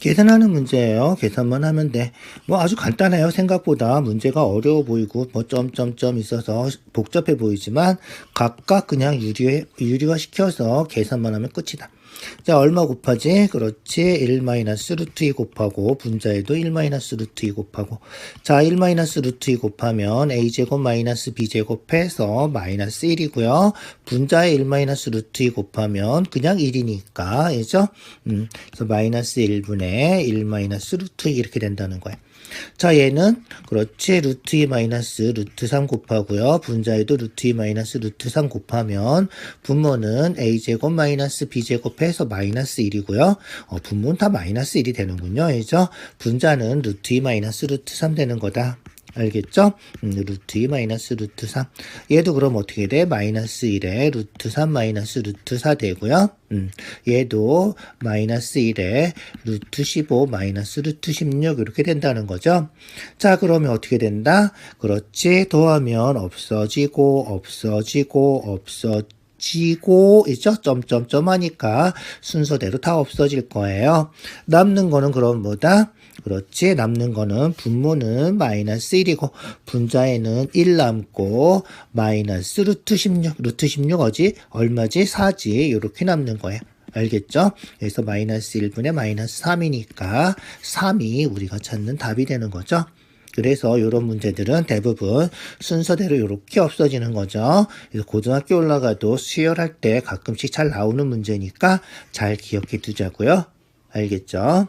계산하는 문제예요. 계산만 하면 돼. 뭐 아주 간단해요. 생각보다 문제가 어려워 보이고 뭐 점점점 있어서 복잡해 보이지만 각각 그냥 유리 유리화 시켜서 계산만 하면 끝이다. 자, 얼마 곱하지? 그렇지. 1 마이너스 루트 2 곱하고 분자에도 1 마이너스 루트 2 곱하고 자, 1 마이너스 루트 2 곱하면 a제곱 마이너스 b제곱 해서 마이너스 1이고요. 분자에 1 마이너스 루트 2 곱하면 그냥 1이니까 그죠? 음, 그래서 마이너스 1분의 1 마이너스 루트 2 이렇게 된다는 거예요. 자, 얘는 그렇지 루트 2 마이너스 루트 3 곱하고요. 분자에도 루트 2 마이너스 루트 3 곱하면 분모는 a제곱 마이너스 b제곱 해서 마이너스 1이고요. 어, 분모는 다 마이너스 1이 되는군요. 그죠? 분자는 루트 2 마이너스 루트 3 되는 거다. 알겠죠? 음, 루트 2 마이너스 루트 3. 얘도 그럼 어떻게 돼? 마이너스 1에 루트 3 마이너스 루트 4 되고요. 음, 얘도 마이너스 1에 루트 15 마이너스 루트 16 이렇게 된다는 거죠. 자, 그러면 어떻게 된다? 그렇지. 더하면 없어지고, 없어지고, 없어지고, 지고 있죠? 점점점 하니까 순서대로 다 없어질 거예요. 남는 거는 그럼 뭐다? 그렇지. 남는 거는 분모는 마이너스 1이고 분자에는 1 남고 마이너스 루트 16. 루트 16 어지? 얼마지? 4지. 이렇게 남는 거예요. 알겠죠? 그래서 마이너스 1분의 마이너스 3이니까 3이 우리가 찾는 답이 되는 거죠. 그래서 이런 문제들은 대부분 순서대로 이렇게 없어지는 거죠. 그래서 고등학교 올라가도 수열할 때 가끔씩 잘 나오는 문제니까 잘 기억해 두자고요. 알겠죠?